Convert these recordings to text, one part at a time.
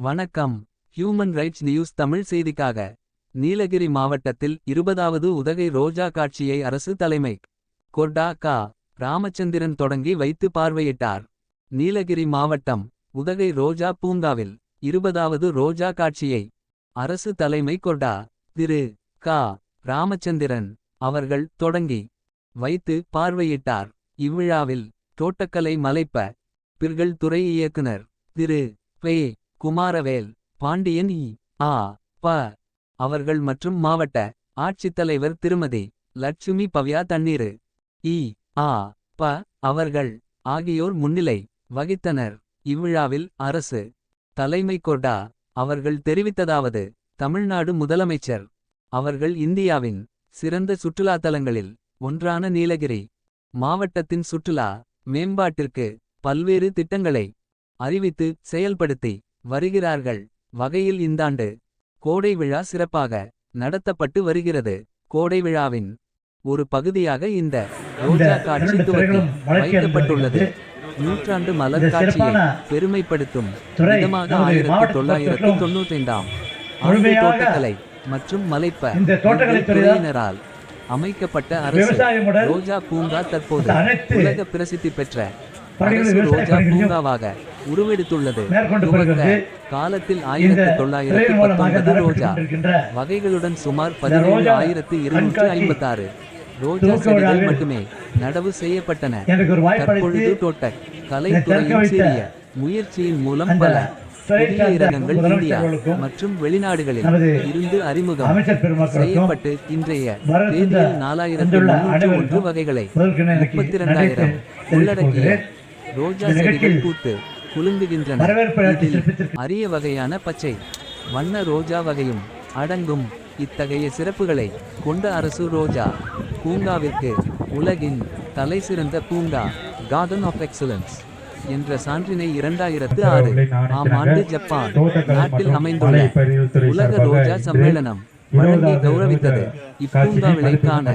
வணக்கம். Human rights news Tamil செய்திக்காக. நீலகிரி மாவட்டத்தில் இருபதாவது உதகை ரோஜா காட்சியை அரசு தலைமை கொர்டா கா. ராமச்சந்திரன் தொடங்கி வைத்து பார்வையிட்டார். நீலகிரி மாவட்டம் உதகை ரோஜா பூங்காவில் இருபதாவது ரோஜா காட்சியை அரசு தலைமை கொர்டா திரு கா. ராமச்சந்திரன் அவர்கள் தொடங்கி வைத்து பார்வையிட்டார். இவ்விழாவில் தோட்டக்கலை மலைப்ப பிர்கள் துறை இயக்குனர் திரு பே. குமாரவேல் பாண்டியன் இ. ஆ. ப. அவர்கள் மற்றும் மாவட்ட ஆட்சித்தலைவர் திருமதி லட்சுமி பவ்யா தண்ணீரு. இ. ஆ. ப. அவர்கள் ஆகியோர் முன்னிலை வகித்தனர். இவ்விழாவில் அரசு தலைமை கொர்டா அவர்கள் தெரிவித்ததாவது தமிழ்நாடு முதலமைச்சர். அவர்கள் இந்தியாவின் சிறந்த சுற்றுலாத்தலங்களில் ஒன்றான நீலகிரி மாவட்டத்தின் சுற்றுலா மேம்பாட்டிற்கு பல்வேறு திட்டங்களை அறிவித்து செயல்படுத்தி வருகிறார்கள் வகையில் இந்தாண்டு கோடை விழா சிறப்பாக நடத்தப்பட்டு வருகிறது கோடை விழாவின் ஒரு பகுதியாக இந்த ரோஜா காட்சி துவக்கி வைக்கப்பட்டுள்ளது நூற்றாண்டு மலர் காட்சியை பெருமைப்படுத்தும் விதமாக ஆயிரத்தி தொள்ளாயிரத்தி. தொண்ணூத்தைந்தாம் ஆண்டு தோட்டக்கலை மற்றும் மலைப்ப துறையினரால் அமைக்கப்பட்ட அரசு ரோஜா பூங்கா தற்போது உலக பிரசித்தி பெற்ற பூங்காவாக உருவெடுத்துள்ளது துவக்க. காலத்தில் ஆயிரத்தி தொள்ளாயிரத்தி பத்தொன்பது ரோஜா வகைகளுடன் சுமார் பதினேழு ஆயிரத்தி இருநூற்று கண்காட்சி ஐம்பத்தாறு ரோஜா செடிகள் மட்டுமே நடவு செய்யப்பட்டன தற்பொழுது தோட்ட கலைத்துறையின் சீரிய முயற்சியின் மூலம் பல புதிய இரகங்கள் இந்தியா மற்றும் வெளிநாடுகளில் இருந்து அறிமுகம் செய்யப்பட்டு இன்றைய தேதியில் நாலாயிரத்து முன்னூற்று ஒன்று வகைகளை முப்பத்தி இரண்டாயிரம் உள்ளடக்கிய. ரோஜா செடிகள் பூத்து குலுங்குகின்றன. அரிய வகையான பச்சை வண்ண ரோஜா வகையும் அடங்கும் இத்தகைய சிறப்புகளை கொண்ட அரசு ரோஜா பூங்காவிற்கு உலகின் தலைசிறந்த பூங்கா கார்டன் ஆஃப் எக்ஸலன்ஸ் என்ற சான்றினை இரண்டாயிரத்து ஆறு ஆம் ஆண்டு ஜப்பான் நாட்டில் அமைந்துள்ள உலக ரோஜா சம்மேளனம். வழங்கி கௌரவித்தது. இப்பூங்காவிலை காண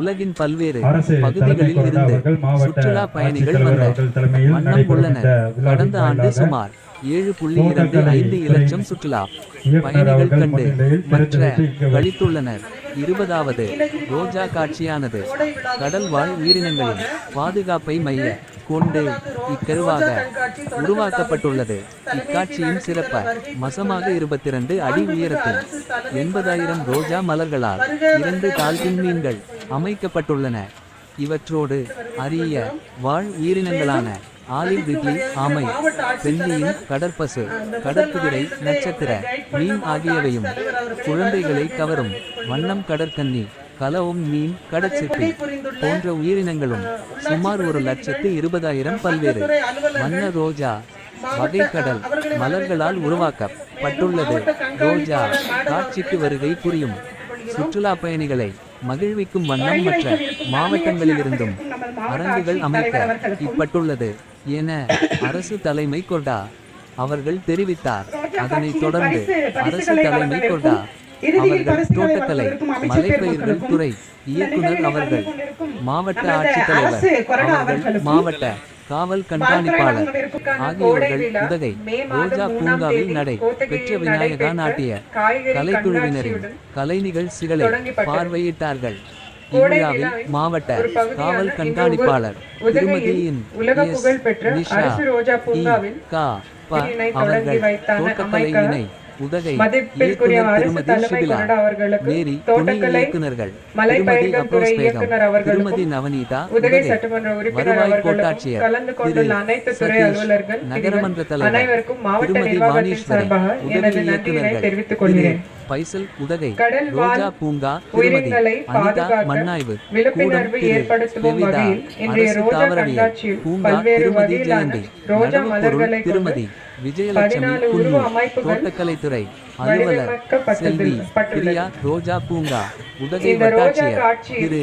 உலகின் பல்வேறு பகுதிகளில் இருந்து சுற்றுலா பயணிகள் வந்த வண்ணம் உள்ளனர். கடந்த ஆண்டு சுமார் ஏழு புள்ளி இரண்டு ஐந்து இலட்சம் சுற்றுலா பயணிகள் கண்டு மற்ற கழித்துள்ளனர். இருபதாவது ரோஜா காட்சியானது. கடல் வாழ் உயிரினங்களின் பாதுகாப்பை மைய கொண்டு இக்கருவாக உருவாக்கப்பட்டுள்ளது. இக்காட்சியின் சிறப்ப மசமாக இருபத்தி இரண்டு அடி உயரத்தில் எண்பதாயிரம் ரோஜா மலர்களால் இரண்டு டால்பின் மீன்கள் அமைக்கப்பட்டுள்ளன. இவற்றோடு அரிய வாழ் உயிரினங்களான ஆலிவ் ரிட்லி ஆமை பெண்ணியின் கடற்பசு கடற்குதிரை நட்சத்திர மீன் ஆகியவையும் குழந்தைகளை கவரும் வண்ணம் கடற்கன்னி கலவும் மீன் கடற்சிப்பி போன்ற உயிரினங்களும் சுமார் ஒரு லட்சத்து இருபதாயிரம் பல்வேறு வண்ண ரோஜா வகை கடல் மலர்களால் உருவாக்கப்பட்டுள்ளது. ரோஜா காட்சிக்கு வருகை புரியும். சுற்றுலா பயணிகளை மகிழ்விக்கும் வண்ணம் மற்ற மாவட்டங்களிலிருந்தும் அரங்குகள் அமைக்க இப்பட்டுள்ளது என அரசு தலைமை கொண்டா அவர்கள் தெரிவித்தார். அதனைத் தொடர்ந்து அரசு தலைமை கொண்டா அவர்கள் தோட்டக்கலை மலைப்பயிர்கள் துறை இயக்குனர் அவர்கள் மாவட்ட ஆட்சித்தலைவர் அவர்கள் மாவட்ட காவல் கண்காணிப்பாளர் ஆகியோர்கள் உதகை ரோஜா பூங்காவில் நடை பெற்ற விநாயகா நாட்டிய கலைக்குழுவினரின் கலை நிகழ்ச்சிகளை பார்வையிட்டார்கள். இவ்விழாவில் மாவட்ட காவல் கண்காணிப்பாளர் திருமதியின். அவர்கள் தோட்டக்கலை இணை உதகை இயக்குனர் திருமதி ஷிபிலா மேரி துணை இயக்குனர்கள் திருமதி அப்ரோஸ் பேகம் திருமதி நவநீதா உதகை வருவாய் கோட்டாட்சியர் திரு சதீஷ் அலுவலர்கள் நகரமன்ற தலைவர் திருமதி நிர்வாகத்தின் வாணீஸ்வரி சார்பாக உதவி தெரிவித்துக் திரு கொள்கிறேன் பைசல் உதகை ரோஜா பூங்கா திருமதி அனிதா மண்ணாய்வு கூடம் பெவிதா அரசு தாவரவியல் பூங்கா திருமதி ஜெயந்தி ரோஜா நடவு மலர்களை பொருள் திருமதி விஜயலட்சுமி அமைப்புகள் தோட்டக்கலைத்துறை அலுவலர் செல்வி. பிரியா ரோஜா பூங்கா உதகை வட்டாட்சியர் திரு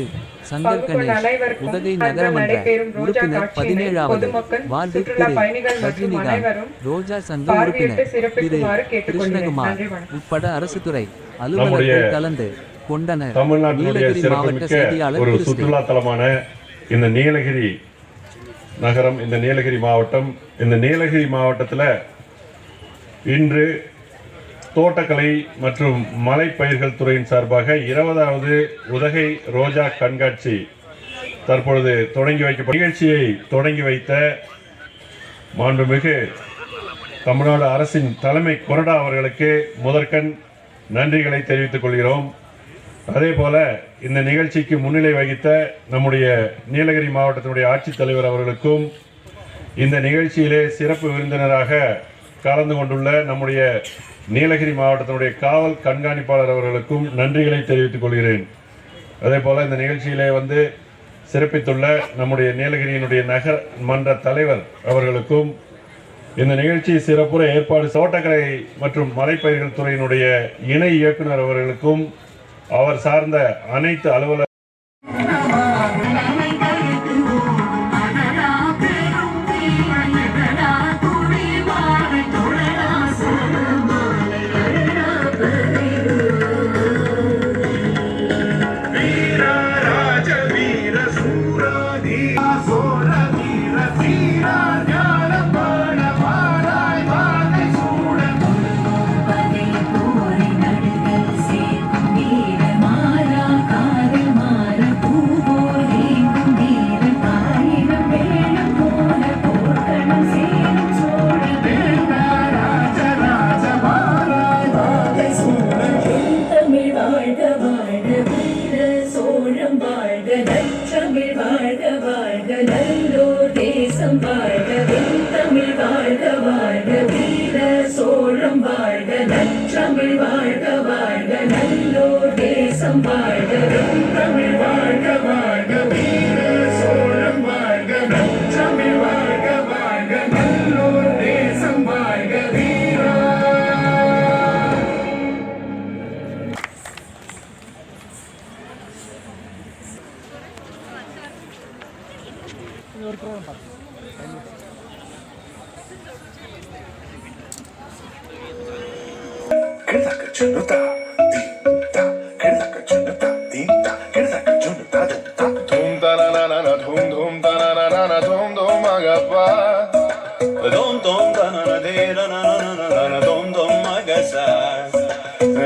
சங்கர் கணேஷ் உதகை நகரமன்ற உறுப்பினர் காட்சியினை பதினேழாவது வார்டு திரு ரஜினிகாந்த் ரோஜா சங்க உறுப்பினர் திரு. கிருஷ்ணகுமார். உட்பட அரசு துறை அலுவலர்கள் கலந்து கொண்டனர் தமிழ்நாட்டினுடைய நீலகிரி மாவட்ட செய்தியாளர் ஒரு சுற்றுலா தலமான இந்த நீலகிரி நகரம் இந்த நீலகிரி மாவட்டம் இந்த நீலகிரி மாவட்டத்தில் இன்று தோட்டக்கலை மற்றும் மலைப்பயிர்கள் துறையின் சார்பாக இருபதாவது உதகை ரோஜா கண்காட்சி தற்பொழுது தொடங்கி வைக்கப்பட்ட நிகழ்ச்சியை தொடங்கி வைத்த மாண்புமிகு தமிழ்நாடு அரசின் தலைமை கொறடா அவர்களுக்கு முதற்கண் நன்றிகளை தெரிவித்துக் கொள்கிறோம். அதே போல இந்த நிகழ்ச்சிக்கு முன்னிலை வகித்த நம்முடைய நீலகிரி மாவட்டத்தினுடைய ஆட்சித்தலைவர் அவர்களுக்கும் இந்த நிகழ்ச்சியிலே சிறப்பு விருந்தினராக கலந்து கொண்டுள்ள நம்முடைய நீலகிரி மாவட்டத்தினுடைய காவல் கண்காணிப்பாளர் அவர்களுக்கும் நன்றிகளை தெரிவித்துக் கொள்கிறேன். அதே போல இந்த நிகழ்ச்சியிலே வந்து சிறப்பித்துள்ள நம்முடைய நீலகிரியினுடைய நகர் மன்ற தலைவர் அவர்களுக்கும் இந்த நிகழ்ச்சி சிறப்புற ஏற்பாடு தோட்டக்கலை மற்றும் மலைப்பயிர்கள் துறையினுடைய இணை இயக்குனர் அவர்களுக்கும் அவர் சார்ந்த அனைத்து அலுவலர் somebody. ഒരു ക്രോൺ Queda cachonota, tinta, queda cachonota, tinta, cachonota, tinta. Tum ta na na na tum tum ta na na na na tum tum magapa. Tum tum ta na na de na na na na na tum tum magasa.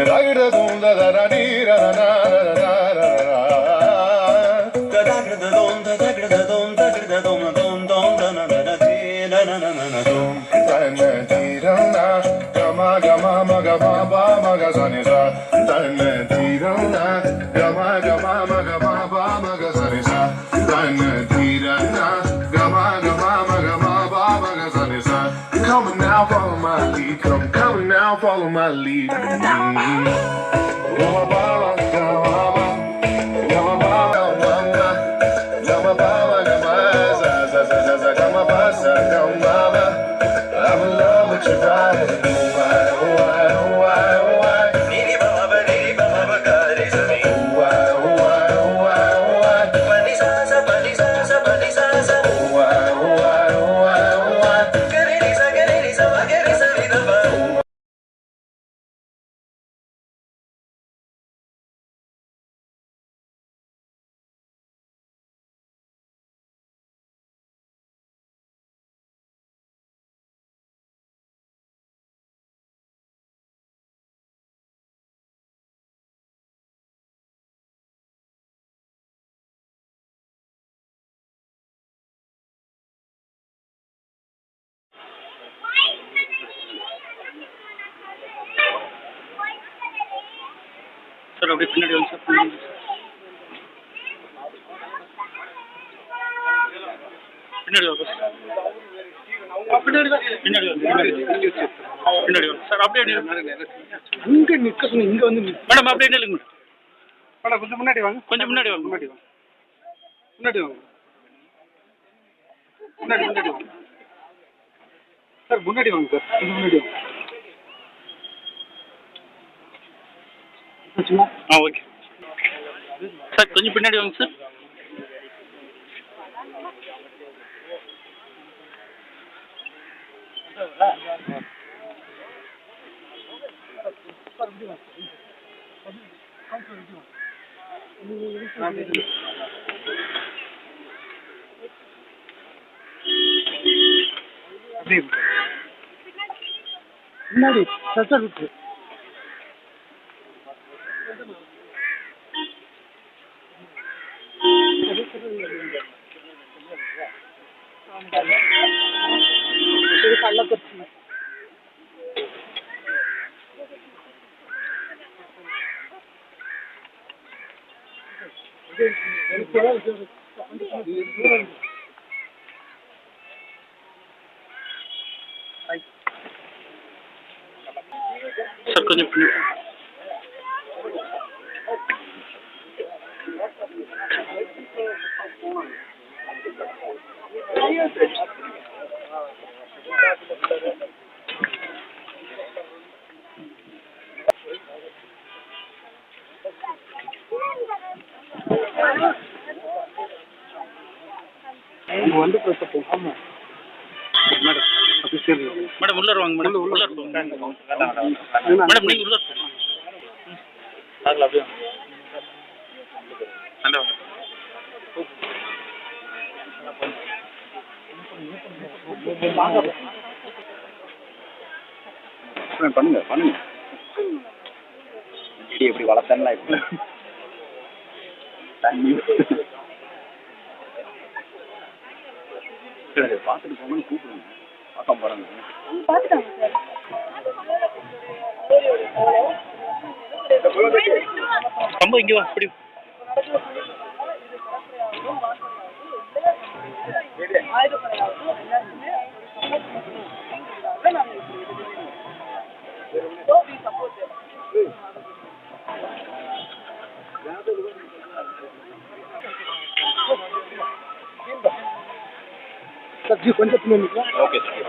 Ragda tum ta na na na na follow my lead. Gama sir அப்படியே பின்னாடி வாங்க sir. பின்னாடி sir. பின்னாடி sir. அப்படியே. இங்க நிக்க இங்க வந்து மேடம் அப்படியே நில்லுங்க மேடம். கொஞ்சம் முன்னாடி வாங்க. கொஞ்சம் முன்னாடி வாங்க. முன்னாடி வாங்க. முன்னாடி வாங்க. முன்னாடி முன்னாடி வாங்க. சார் முன்னாடி வாங்க சார் கொஞ்சம் முன்னாடி வாங்க. சும்மா. ஆ ஓகே. சார் கொஞ்சம் பின்னாடி வாங்க சார். பின்னாடி. முன்னாடி சார் இருக்கு. சார் கொஞ்சம் பின்னாடி. இங்க வந்து பேசப்போம் ஆமா மேடம் அது சரி மேடம் உள்ள வாங்க மேடம். உள்ள போங்க மேடம் நீங்க உள்ள போங்க அதுல அப்படியே. பண்ணுங்க பண்ணுங்க. செடி எப்படி வளர்த்தேன்ல இப்போ. தண்ணி பார்த்துட்டு போங்கன்னு கூப்பிடுங்க. பார்க்க போகிறாங்க ரொம்ப இங்க வா இப்படி. சார். ஓகே சார்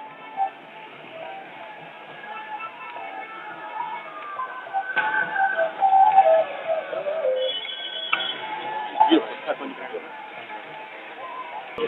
இங்க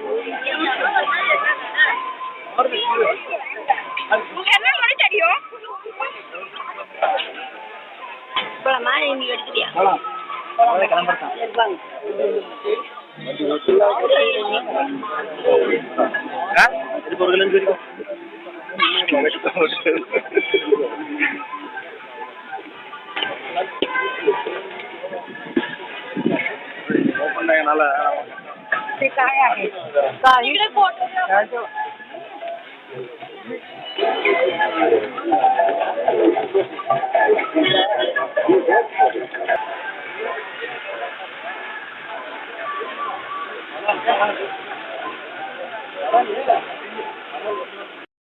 ते काय आहे काही